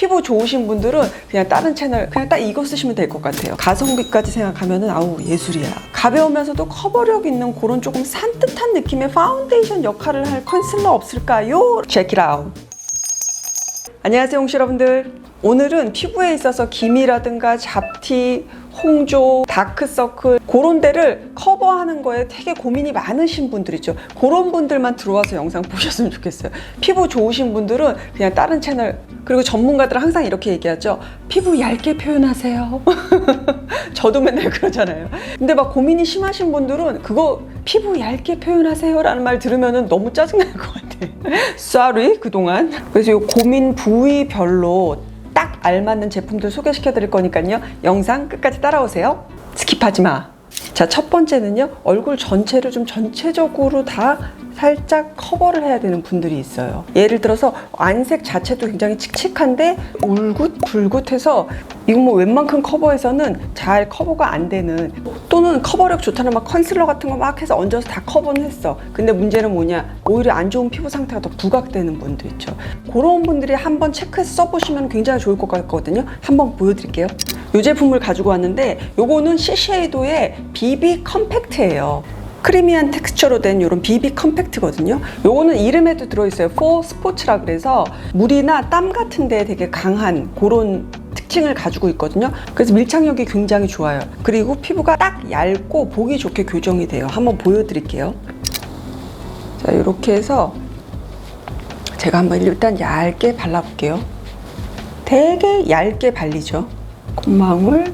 피부 좋으신 분들은 그냥 다른 채널 그냥 딱 이거 쓰시면 될 것 같아요. 가성비까지 생각하면은 아우 예술이야. 가벼우면서도 커버력 있는 그런 조금 산뜻한 느낌의 파운데이션 역할을 할 컨실러 없을까요? Out. 안녕하세요, 홍시 여러분들. 오늘은 피부에 있어서 기미라든가 잡티, 홍조, 다크서클 그런 데를 커버하는 거에 되게 고민이 많으신 분들 있죠. 그런 분들만 들어와서 영상 보셨으면 좋겠어요. 피부 좋으신 분들은 그냥 다른 채널 그리고 전문가들은 항상 이렇게 얘기하죠. 피부 얇게 표현하세요. 저도 맨날 그러잖아요. 근데 막 고민이 심하신 분들은 그거 피부 얇게 표현하세요 라는 말 들으면 너무 짜증날 것 같아. Sorry 그동안. 그래서 이 고민 부위별로 딱 알맞는 제품들 소개시켜 드릴 거니까요. 영상 끝까지 따라오세요. 스킵하지 마. 자, 첫 번째는요. 얼굴 전체를 좀 전체적으로 다 살짝 커버를 해야 되는 분들이 있어요. 예를 들어서 안색 자체도 굉장히 칙칙한데 울긋 불긋해서 이건 뭐 웬만큼 커버해서는 잘 커버가 안 되는 또는 커버력 좋다는 막 컨실러 같은 거 막 해서 얹어서 다 커버는 했어. 근데 문제는 뭐냐? 오히려 안 좋은 피부 상태가 더 부각되는 분도 있죠. 그런 분들이 한번 체크해서 써보시면 굉장히 좋을 것 같거든요. 한번 보여드릴게요. 이 제품을 가지고 왔는데 요거는 시쉐이도의 BB 컴팩트예요. 크리미한 텍스처로 된 이런 BB 컴팩트거든요. 요거는 이름에도 들어있어요. 포 스포츠라 그래서 물이나 땀 같은 데 되게 강한 그런 특징을 가지고 있거든요. 그래서 밀착력이 굉장히 좋아요. 그리고 피부가 딱 얇고 보기 좋게 교정이 돼요. 한번 보여드릴게요. 자, 이렇게 해서 제가 한번 일단 얇게 발라볼게요. 되게 얇게 발리죠. 콧망울.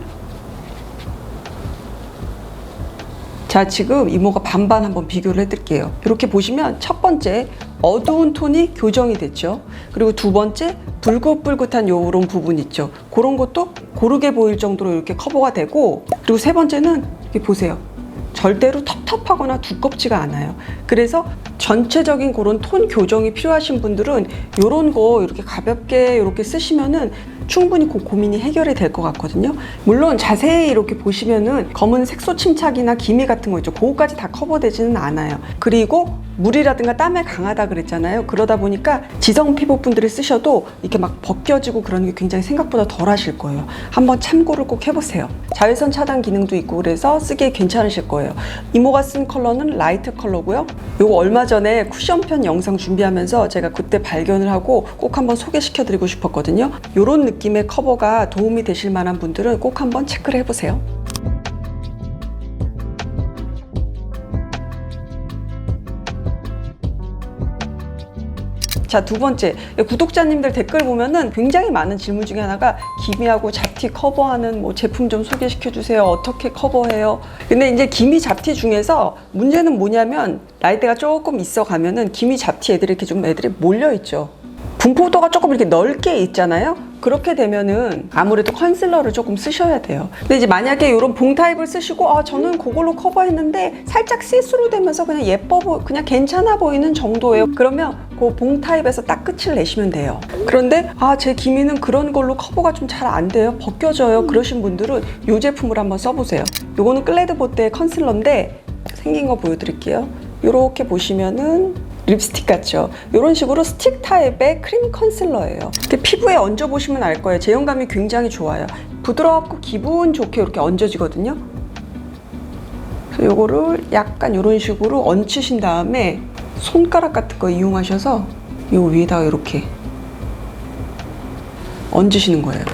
자, 지금 이모가 반반 한번 비교를 해드릴게요. 이렇게 보시면 첫 번째 어두운 톤이 교정이 됐죠. 그리고 두 번째 붉긋붉긋한 요런 부분 있죠. 그런 것도 고르게 보일 정도로 이렇게 커버가 되고 그리고 세 번째는 이렇게 보세요. 절대로 텁텁하거나 두껍지가 않아요. 그래서 전체적인 그런 톤 교정이 필요하신 분들은 이런 거 이렇게 가볍게 이렇게 쓰시면은 충분히 그 고민이 해결이 될 것 같거든요. 물론 자세히 이렇게 보시면은 검은 색소 침착이나 기미 같은 거 있죠. 그거까지 다 커버되지는 않아요. 그리고 물이라든가 땀에 강하다 그랬잖아요. 그러다 보니까 지성 피부분들이 쓰셔도 이렇게 막 벗겨지고 그러는 게 굉장히 생각보다 덜 하실 거예요. 한번 참고를 꼭 해보세요. 자외선 차단 기능도 있고 그래서 쓰기에 괜찮으실 거예요. 이모가 쓴 컬러는 라이트 컬러고요. 요거 얼마 전에 쿠션 편 영상 준비하면서 제가 그때 발견을 하고 꼭 한번 소개시켜 드리고 싶었거든요. 요런 느낌의 커버가 도움이 되실 만한 분들은 꼭 한번 체크를 해보세요. 자, 두 번째. 구독자님들 댓글 보면은 굉장히 많은 질문 중에 하나가 기미하고 잡티 커버하는 뭐 제품 좀 소개시켜 주세요. 어떻게 커버해요? 근데 이제 기미 잡티 중에서 문제는 뭐냐면 나이대가 조금 있어 가면은 기미 잡티 애들이 이렇게 좀 애들이 몰려 있죠. 분포도가 조금 이렇게 넓게 있잖아요. 그렇게 되면은 아무래도 컨실러를 조금 쓰셔야 돼요. 근데 이제 만약에 이런 봉 타입을 쓰시고 아 저는 그걸로 커버했는데 살짝 시스루 되면서 그냥 예뻐 보 그냥 괜찮아 보이는 정도예요. 그러면 그 봉 타입에서 딱 끝을 내시면 돼요. 그런데 아 제 기미는 그런 걸로 커버가 좀 잘 안 돼요. 벗겨져요. 그러신 분들은 이 제품을 한번 써보세요. 요거는 클레드 보트의 컨실러인데 생긴 거 보여드릴게요. 이렇게 보시면은 립스틱 같죠? 이런 식으로 스틱 타입의 크림 컨실러예요. 피부에 얹어보시면 알 거예요. 제형감이 굉장히 좋아요. 부드럽고 기분 좋게 이렇게 얹어지거든요. 그래서 요거를 약간 이런 식으로 얹히신 다음에 손가락 같은 거 이용하셔서 요 위에다가 이렇게 얹으시는 거예요.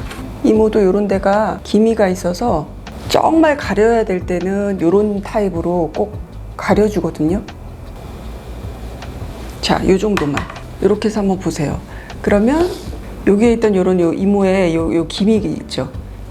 이모도 이런 데가 기미가 있어서 정말 가려야 될 때는 이런 타입으로 꼭 가려주거든요. 자, 요 정도만. 이렇게 해서 한번 보세요. 그러면 여기에 있던 요런 요 이모의 요, 요 기미 있죠.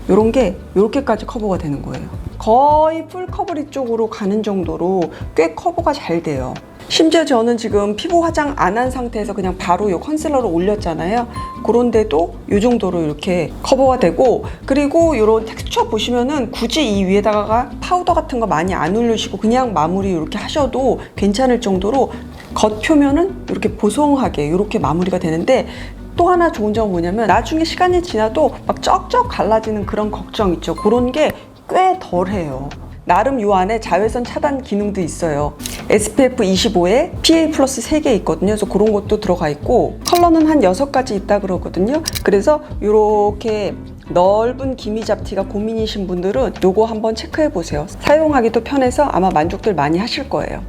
요런 게 요렇게까지 커버가 되는 거예요. 거의 풀 커버리 쪽으로 가는 정도로 꽤 커버가 잘 돼요. 심지어 저는 지금 피부 화장 안 한 상태에서 그냥 바로 요 컨실러를 올렸잖아요. 그런데도 요 정도로 이렇게 커버가 되고 그리고 요런 텍스처 보시면은 굳이 이 위에다가 파우더 같은 거 많이 안 올리시고 그냥 마무리 이렇게 하셔도 괜찮을 정도로 겉표면은 이렇게 보송하게 이렇게 마무리가 되는데 또 하나 좋은 점은 뭐냐면 나중에 시간이 지나도 막 쩍쩍 갈라지는 그런 걱정 있죠. 그런 게 꽤 덜해요. 나름 요 안에 자외선 차단 기능도 있어요. SPF 25에 PA 플러스 3개 있거든요. 그래서 그런 것도 들어가 있고 컬러는 한 6가지 있다 그러거든요. 그래서 이렇게 넓은 기미 잡티가 고민이신 분들은 요거 한번 체크해 보세요. 사용하기도 편해서 아마 만족들 많이 하실 거예요.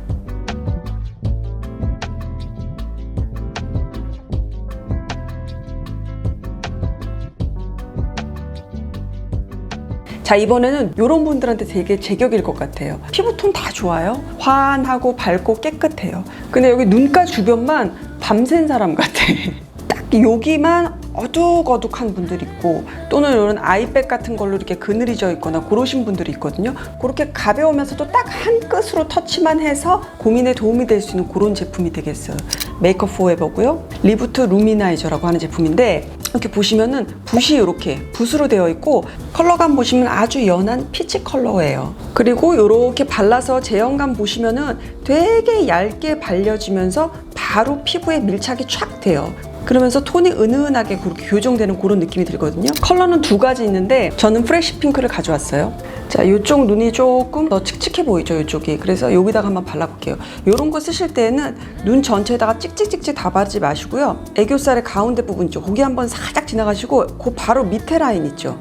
자 이번에는 이런 분들한테 되게 제격일 것 같아요. 피부톤 다 좋아요? 환하고 밝고 깨끗해요. 근데 여기 눈가 주변만 밤샌 사람 같아. 딱 여기만 어둑어둑한 분들 있고 또는 이런 아이백 같은 걸로 이렇게 그늘이 져 있거나 그러신 분들이 있거든요. 그렇게 가벼우면서도 딱 한 끝으로 터치만 해서 고민에 도움이 될 수 있는 그런 제품이 되겠어요. 메이크업 포에버고요. 리부트 루미나이저라고 하는 제품인데 이렇게 보시면은 붓이 이렇게 붓으로 되어 있고 컬러감 보시면 아주 연한 피치 컬러예요. 그리고 이렇게 발라서 제형감 보시면은 되게 얇게 발려지면서 바로 피부에 밀착이 촥 돼요. 그러면서 톤이 은은하게 그렇게 교정되는 그런 느낌이 들거든요. 컬러는 두 가지 있는데 저는 프레쉬 핑크를 가져왔어요. 자, 이쪽 눈이 조금 더 칙칙해 보이죠, 이쪽이. 그래서 여기다가 한번 발라볼게요. 이런 거 쓰실 때는 눈 전체에다가 찍찍찍찍 다 바르지 마시고요. 애교살의 가운데 부분 있죠. 거기 한번 살짝 지나가시고 그 바로 밑에 라인 있죠.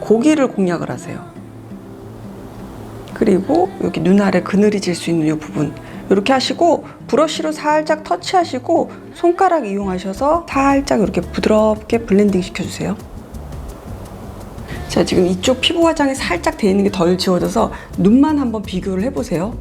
고기를 공략을 하세요. 그리고 여기 눈 아래 그늘이 질 수 있는 이 부분 이렇게 하시고 브러쉬로 살짝 터치하시고 손가락 이용하셔서 살짝 이렇게 부드럽게 블렌딩 시켜주세요. 자 지금 이쪽 피부 화장이 살짝 돼 있는 게 덜 지워져서 눈만 한번 비교를 해보세요.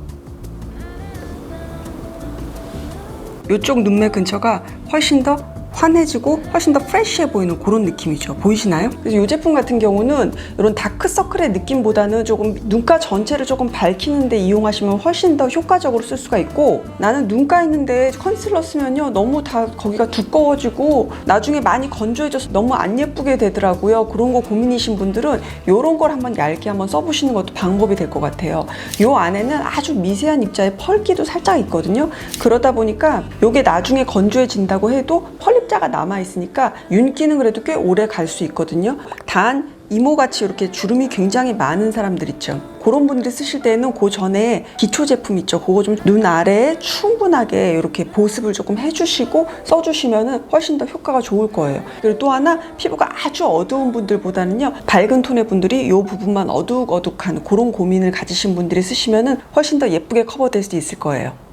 이쪽 눈매 근처가 훨씬 더 환해지고 훨씬 더 프레쉬해 보이는 그런 느낌이죠. 보이시나요? 그래서 이 제품 같은 경우는 이런 다크서클의 느낌보다는 조금 눈가 전체를 조금 밝히는데 이용하시면 훨씬 더 효과적으로 쓸 수가 있고 나는 눈가 있는데 컨실러 쓰면요 너무 다 거기가 두꺼워지고 나중에 많이 건조해져서 너무 안 예쁘게 되더라고요. 그런 거 고민이신 분들은 이런 걸 한번 얇게 한번 써보시는 것도 방법이 될 것 같아요. 이 안에는 아주 미세한 입자의 펄기도 살짝 있거든요. 그러다 보니까 이게 나중에 건조해진다고 해도 펄 입자가 남아 있으니까 윤기는 그래도 꽤 오래 갈 수 있거든요. 단 이모같이 이렇게 주름이 굉장히 많은 사람들 있죠. 그런 분들이 쓰실 때는 그 전에 기초 제품 있죠. 그거 좀 눈 아래에 충분하게 이렇게 보습을 조금 해주시고 써주시면은 훨씬 더 효과가 좋을 거예요. 그리고 또 하나 피부가 아주 어두운 분들보다는요 밝은 톤의 분들이 이 부분만 어둑어둑한 그런 고민을 가지신 분들이 쓰시면은 훨씬 더 예쁘게 커버될 수 있을 거예요.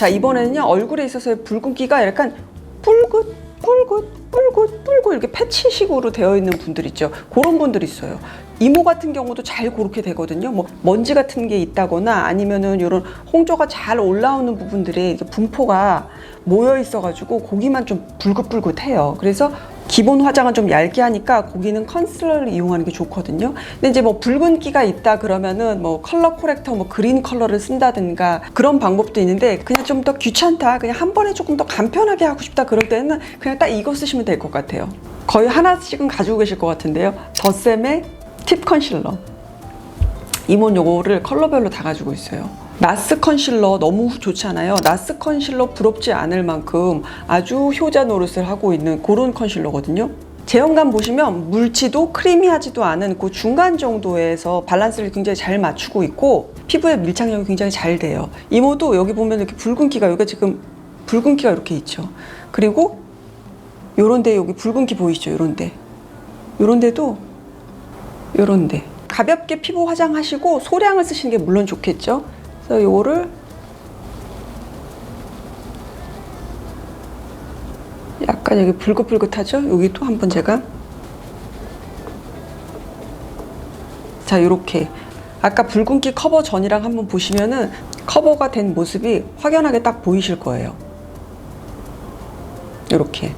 자 이번에는요 얼굴에 있어서의 붉은기가 약간 붉은 붉은 붉은 붉은 이렇게 패치식으로 되어 있는 분들 있죠. 그런 분들 있어요. 이모 같은 경우도 잘 그렇게 되거든요. 뭐 먼지 같은 게 있다거나 아니면은 이런 홍조가 잘 올라오는 부분들에 분포가 모여 있어 가지고 고기만 좀 붉긋붉긋해요. 그래서 기본 화장은 좀 얇게 하니까 고기는 컨실러를 이용하는 게 좋거든요. 근데 이제 뭐 붉은기가 있다 그러면은 뭐 컬러 코렉터 뭐 그린 컬러를 쓴다든가 그런 방법도 있는데 그냥 좀 더 귀찮다. 그냥 한 번에 조금 더 간편하게 하고 싶다 그럴 때는 그냥 딱 이거 쓰시면 될 것 같아요. 거의 하나씩은 가지고 계실 것 같은데요. 더샘의 팁 컨실러. 이몬 요거를 컬러별로 다 가지고 있어요. 나스 컨실러 너무 좋잖아요. 나스 컨실러 부럽지 않을 만큼 아주 효자 노릇을 하고 있는 그런 컨실러거든요. 제형감 보시면 물지도 크리미하지도 않은 그 중간 정도에서 밸런스를 굉장히 잘 맞추고 있고 피부에 밀착력이 굉장히 잘 돼요. 이모도 여기 보면 이렇게 붉은기가 여기가 지금 붉은기가 이렇게 있죠. 그리고 요런데 여기 붉은기 보이시죠? 요런데 요런데도 요런데 가볍게 피부 화장하시고 소량을 쓰시는 게 물론 좋겠죠. 그래서 요거를 약간 여기 붉긋붉긋하죠? 여기 또 한번 제가 자 이렇게 아까 붉은기 커버 전이랑 한번 보시면은 커버가 된 모습이 확연하게 딱 보이실 거예요. 이렇게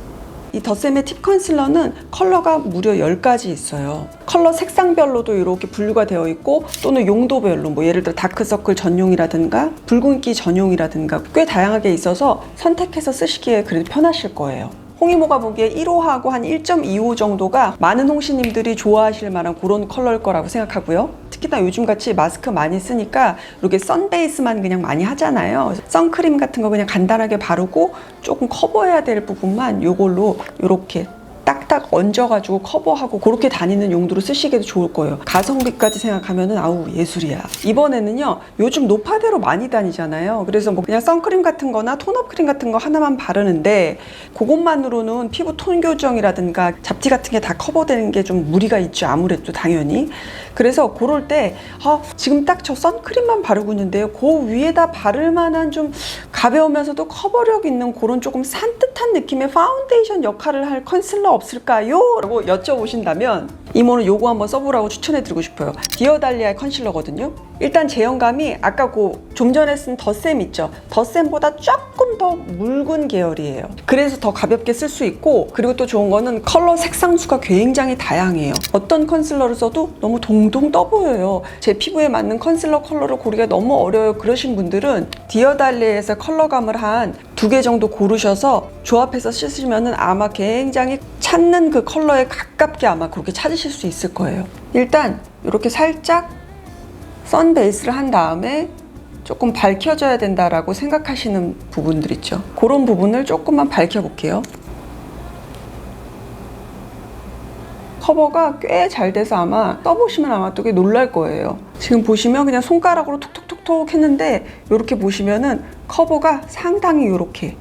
이 더샘의 팁 컨실러는 컬러가 무려 10가지 있어요. 컬러 색상별로도 이렇게 분류가 되어 있고 또는 용도별로 뭐 예를 들어 다크서클 전용이라든가 붉은기 전용이라든가 꽤 다양하게 있어서 선택해서 쓰시기에 그래도 편하실 거예요. 홍이모가 보기에 1호하고 한 1.25 정도가 많은 홍시님들이 좋아하실 만한 그런 컬러일 거라고 생각하고요. 특히나 요즘 같이 마스크 많이 쓰니까 이렇게 선베이스만 그냥 많이 하잖아요. 선크림 같은 거 그냥 간단하게 바르고 조금 커버해야 될 부분만 요걸로 이렇게 딱딱 얹어가지고 커버하고 그렇게 다니는 용도로 쓰시기도 좋을 거예요. 가성비까지 생각하면은 아우 예술이야. 이번에는요 요즘 노파대로 많이 다니잖아요. 그래서 뭐 그냥 선크림 같은 거나 톤업 크림 같은 거 하나만 바르는데 그것만으로는 피부 톤 교정이라든가 잡티 같은 게 다 커버되는 게 좀 무리가 있죠. 아무래도 당연히. 그래서 그럴 때 아, 지금 딱 저 선크림만 바르고 있는데요. 그 위에다 바를 만한 좀 가벼우면서도 커버력 있는 그런 조금 산뜻한 느낌의 파운데이션 역할을 할 컨실러 없을까요? 라고 여쭤보신다면 이모는 요거 한번 써보라고 추천해드리고 싶어요. 디어달리아의 컨실러거든요. 일단 제형감이 아까 그 좀 전에 쓴 더샘 있죠. 더샘보다 조금 더 묽은 계열이에요. 그래서 더 가볍게 쓸 수 있고 그리고 또 좋은 거는 컬러 색상수가 굉장히 다양해요. 어떤 컨실러를 써도 너무 동동 떠 보여요. 제 피부에 맞는 컨실러 컬러를 고르기가 너무 어려워요. 그러신 분들은 디어달리에서 컬러감을 한 두 개 정도 고르셔서 조합해서 쓰시면은 아마 굉장히 찾는 그 컬러에 가깝게 아마 그렇게 찾으실 수 있을 거예요. 일단 이렇게 살짝 선 베이스를 한 다음에 조금 밝혀져야 된다라고 생각하시는 부분들 있죠. 그런 부분을 조금만 밝혀볼게요. 커버가 꽤 잘 돼서 아마 써보시면 아마 또꽤 놀랄 거예요. 지금 보시면 그냥 손가락으로 톡톡톡톡 했는데 이렇게 보시면은 커버가 상당히 이렇게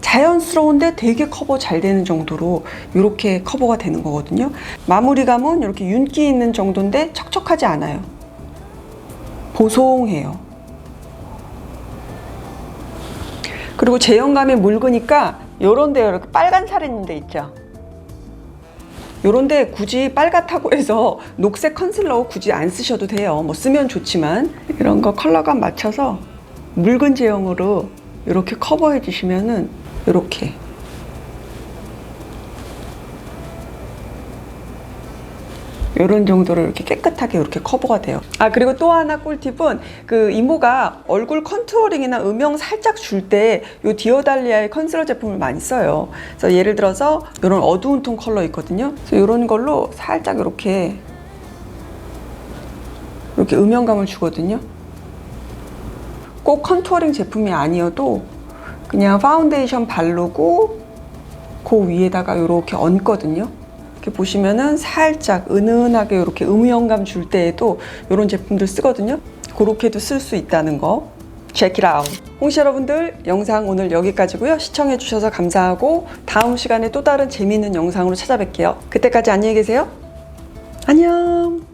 자연스러운데 되게 커버 잘 되는 정도로 이렇게 커버가 되는 거거든요. 마무리감은 이렇게 윤기 있는 정도인데 척척하지 않아요. 보송해요. 그리고 제형감이 묽으니까 요런 데 이렇게 빨간 살 있는 데 있죠. 요런 데 굳이 빨갛다고 해서 녹색 컨실러 굳이 안 쓰셔도 돼요. 뭐 쓰면 좋지만 이런 거 컬러감 맞춰서 묽은 제형으로 이렇게 커버해 주시면은 이렇게 이런 정도로 이렇게 깨끗하게 이렇게 커버가 돼요. 아 그리고 또 하나 꿀팁은 그 이모가 얼굴 컨투어링이나 음영 살짝 줄 때 이 디오달리아의 컨실러 제품을 많이 써요. 그래서 예를 들어서 이런 어두운 톤 컬러 있거든요. 그래서 이런 걸로 살짝 이렇게 이렇게 음영감을 주거든요. 꼭 컨투어링 제품이 아니어도 그냥 파운데이션 바르고 그 위에다가 이렇게 얹거든요. 이렇게 보시면은 살짝 은은하게 이렇게 음영감 줄 때에도 이런 제품들 쓰거든요. 그렇게도 쓸 수 있다는 거. check it out. 홍시 여러분들 영상 오늘 여기까지고요. 시청해 주셔서 감사하고 다음 시간에 또 다른 재미있는 영상으로 찾아뵐게요. 그때까지 안녕히 계세요. 안녕.